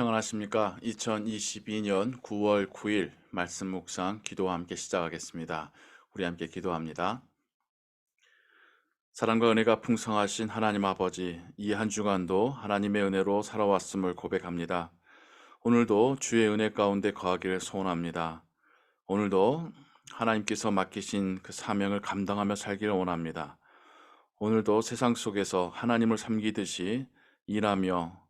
평안하십니까? 2022년 9월 9일 말씀 묵상 기도와 함께 시작하겠습니다. 우리 함께 기도합니다. 사랑과 은혜가 풍성하신 하나님 아버지, 이 한 주간도 하나님의 은혜로 살아왔음을 고백합니다. 오늘도 주의 은혜 가운데 거하기를 소원합니다. 오늘도 하나님께서 맡기신 그 사명을 감당하며 살기를 원합니다. 오늘도 세상 속에서 하나님을 섬기듯이 일하며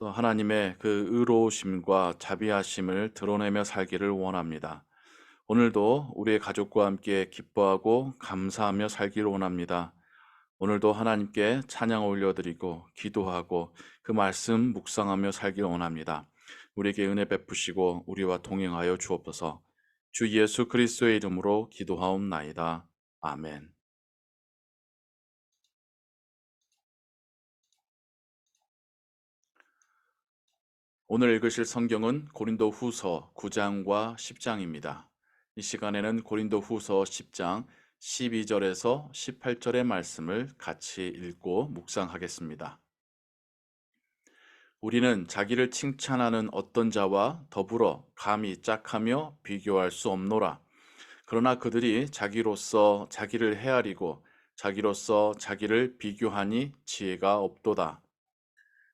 또 하나님의 그 의로우심과 자비하심을 드러내며 살기를 원합니다. 오늘도 우리의 가족과 함께 기뻐하고 감사하며 살기를 원합니다. 오늘도 하나님께 찬양 올려드리고 기도하고 그 말씀 묵상하며 살기를 원합니다. 우리에게 은혜 베푸시고 우리와 동행하여 주옵소서. 주 예수 그리스도의 이름으로 기도하옵나이다. 아멘. 오늘 읽으실 성경은 고린도 후서 9장과 10장입니다. 이 시간에는 고린도 후서 10장 12절에서 18절의 말씀을 같이 읽고 묵상하겠습니다. 우리는 자기를 칭찬하는 어떤 자와 더불어 감히 짝하며 비교할 수 없노라. 그러나 그들이 자기로서 자기를 헤아리고 자기로서 자기를 비교하니 지혜가 없도다.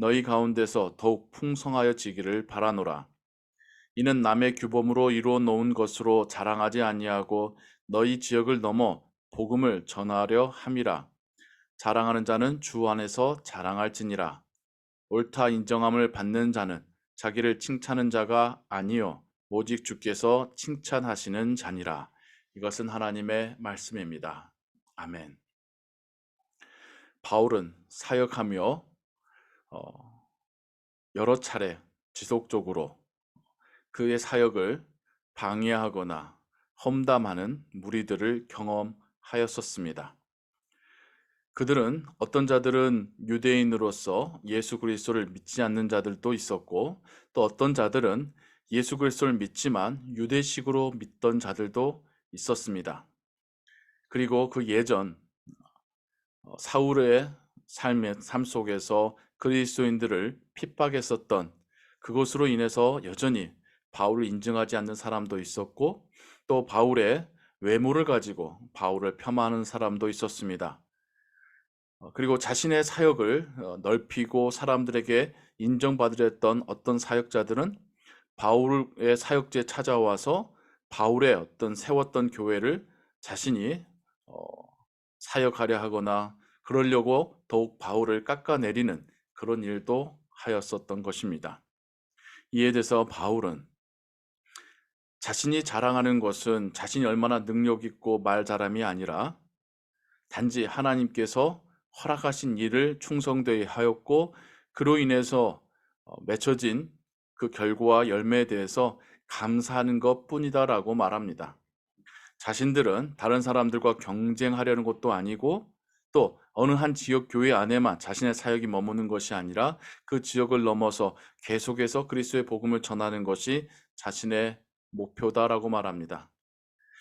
너희 가운데서 더욱 풍성하여 지기를 바라노라. 이는 남의 규범으로 이루어 놓은 것으로 자랑하지 아니하고 너희 지역을 넘어 복음을 전하려 함이라. 자랑하는 자는 주 안에서 자랑할지니라. 옳다 인정함을 받는 자는 자기를 칭찬하는 자가 아니요 오직 주께서 칭찬하시는 자니라. 이것은 하나님의 말씀입니다. 아멘. 바울은 사역하며 어, 여러 차례 지속적으로 그의 사역을 방해하거나 험담하는 무리들을 경험하였었습니다. 그들은 어떤 자들은 유대인으로서 예수 그리스도를 믿지 않는 자들도 있었고 또 어떤 자들은 예수 그리스도를 믿지만 유대식으로 믿던 자들도 있었습니다. 그리고 그 예전 어, 사울의 삶의 삶 속에서 그리스도인들을 핍박했었던 그것으로 인해서 여전히 바울을 인정하지 않는 사람도 있었고 또 바울의 외모를 가지고 바울을 폄하하는 사람도 있었습니다. 어, 그리고 자신의 사역을 어, 넓히고 사람들에게 인정받으려 던 어떤 사역자들은 바울의 사역지에 찾아와서 바울의 어떤 세웠던 교회를 자신이 어, 사역하려 하거나 그러려고 더욱 바울을 깎아내리는 그런 일도 하였었던 것입니다. 이에 대해서 바울은 자신이 자랑하는 것은 자신이 얼마나 능력 있고 말 잘함이 아니라 단지 하나님께서 허락하신 일을 충성되게 하였고 그로 인해서 어, 맺혀진 그 결과와 열매에 대해서 감사하는 것 뿐이다라고 말합니다. 자신들은 다른 사람들과 경쟁하려는 것도 아니고 또 어느 한 지역 교회 안에만 자신의 사역이 머무는 것이 아니라 그 지역을 넘어서 계속해서 그리스도의 복음을 전하는 것이 자신의 목표다라고 말합니다.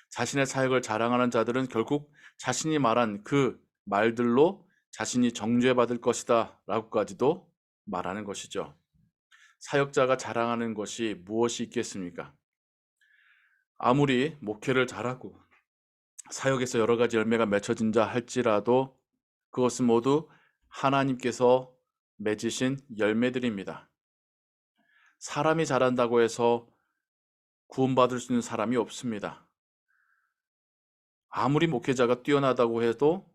자신의 사역을 자랑하는 자들은 결국 자신이 말한 그 말들로 자신이 정죄받을 것이다 라고까지도 말하는 것이죠. 사역자가 자랑하는 것이 무엇이 있겠습니까? 아무리 목회를 잘하고 사역에서 여러 가지 열매가 맺혀진다 할지라도 그것은 모두 하나님께서 맺으신 열매들입니다. 사람이 잘한다고 해서 구원받을 수 있는 사람이 없습니다. 아무리 목회자가 뛰어나다고 해도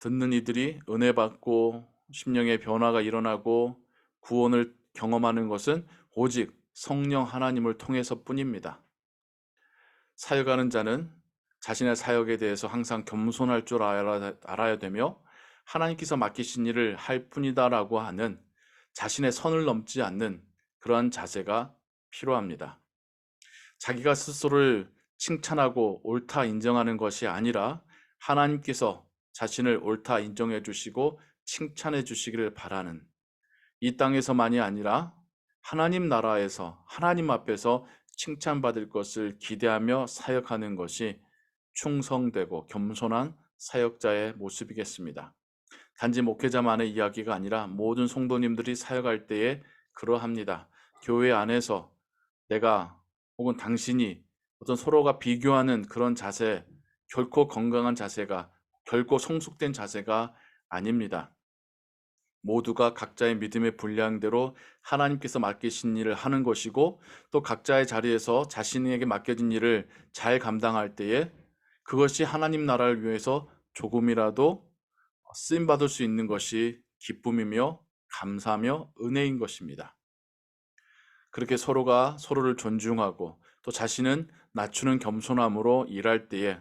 듣는 이들이 은혜 받고 심령의 변화가 일어나고 구원을 경험하는 것은 오직 성령 하나님을 통해서 뿐입니다. 사역하는 자는 자신의 사역에 대해서 항상 겸손할 줄 알아야 되며 하나님께서 맡기신 일을 할 뿐이다라고 하는 자신의 선을 넘지 않는 그러한 자세가 필요합니다. 자기가 스스로를 칭찬하고 옳다 인정하는 것이 아니라 하나님께서 자신을 옳다 인정해 주시고 칭찬해 주시기를 바라는 이 땅에서만이 아니라 하나님 나라에서 하나님 앞에서 칭찬받을 것을 기대하며 사역하는 것이 충성되고 겸손한 사역자의 모습이겠습니다. 단지 목회자만의 이야기가 아니라 모든 성도님들이 사역할 때에 그러합니다. 교회 안에서 내가 혹은 당신이 어떤 서로가 비교하는 그런 자세, 결코 건강한 자세가, 결코 성숙된 자세가 아닙니다. 모두가 각자의 믿음의 분량대로 하나님께서 맡기신 일을 하는 것이고 또 각자의 자리에서 자신에게 맡겨진 일을 잘 감당할 때에 그것이 하나님 나라를 위해서 조금이라도 쓰임 받을 수 있는 것이 기쁨이며 감사며 은혜인 것입니다. 그렇게 서로가 서로를 존중하고 또 자신은 낮추는 겸손함으로 일할 때에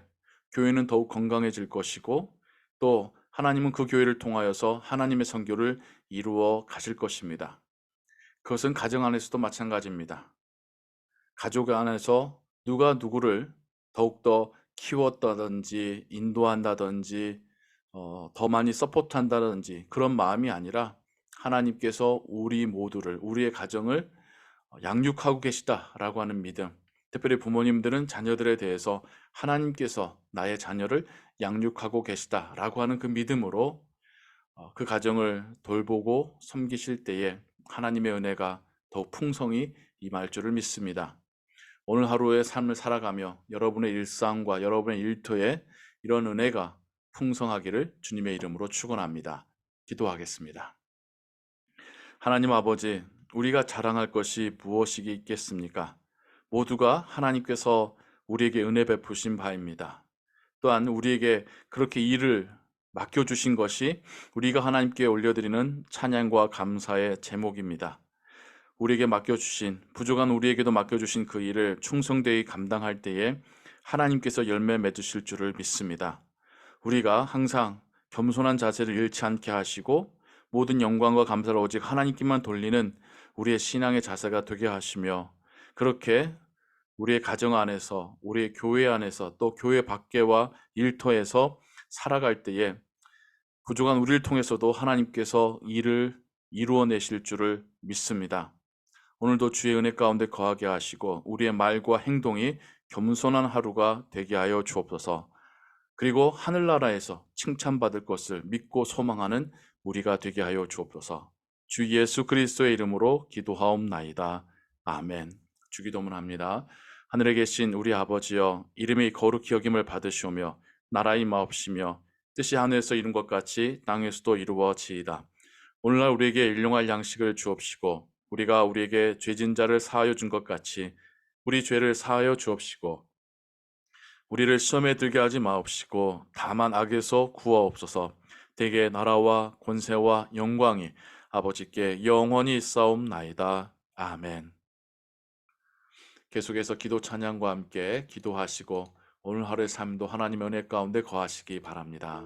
교회는 더욱 건강해질 것이고 또 하나님은 그 교회를 통하여서 하나님의 선교를 이루어 가실 것입니다. 그것은 가정 안에서도 마찬가지입니다. 가족 안에서 누가 누구를 더욱더 키웠다든지 인도한다든지 어, 더 많이 서포트한다든지 그런 마음이 아니라 하나님께서 우리 모두를 우리의 가정을 양육하고 계시다라고 하는 믿음. 특별히 부모님들은 자녀들에 대해서 하나님께서 나의 자녀를 양육하고 계시다라고 하는 그 믿음으로 어, 그 가정을 돌보고 섬기실 때에 하나님의 은혜가 더욱 풍성히 임할 줄을 믿습니다. 오늘 하루의 삶을 살아가며 여러분의 일상과 여러분의 일터에 이런 은혜가 풍성하기를 주님의 이름으로 축원합니다. 기도하겠습니다. 하나님 아버지, 우리가 자랑할 것이 무엇이 있겠습니까? 모두가 하나님께서 우리에게 은혜 베푸신 바입니다. 또한 우리에게 그렇게 일을 맡겨주신 것이 우리가 하나님께 올려드리는 찬양과 감사의 제목입니다. 우리에게 맡겨주신, 부족한 우리에게도 맡겨주신 그 일을 충성되이 감당할 때에 하나님께서 열매 맺으실 줄을 믿습니다. 우리가 항상 겸손한 자세를 잃지 않게 하시고 모든 영광과 감사를 오직 하나님께만 돌리는 우리의 신앙의 자세가 되게 하시며 그렇게 우리의 가정 안에서 우리의 교회 안에서 또 교회 밖에와 일터에서 살아갈 때에 부족한 우리를 통해서도 하나님께서 일을 이루어내실 줄을 믿습니다. 오늘도 주의 은혜 가운데 거하게 하시고 우리의 말과 행동이 겸손한 하루가 되게 하여 주옵소서. 그리고 하늘나라에서 칭찬받을 것을 믿고 소망하는 우리가 되게 하여 주옵소서. 주 예수 그리스도의 이름으로 기도하옵나이다. 아멘. 주기도문 합니다. 하늘에 계신 우리 아버지여 이름이 거룩히 여김을 받으시오며 나라의 마옵시며 뜻이 하늘에서 이룬 것 같이 땅에서도 이루어지이다. 오늘날 우리에게 일용할 양식을 주옵시고 우리가 우리에게 죄진 자를 사하여 준 것 같이 우리 죄를 사하여 주옵시고 우리를 시험에 들게 하지 마옵시고 다만 악에서 구하옵소서 대개 나라와 권세와 영광이 아버지께 영원히 싸움나이다. 아멘. 계속해서 기도 찬양과 함께 기도하시고 오늘 하루의 삶도 하나님의 은혜 가운데 거하시기 바랍니다.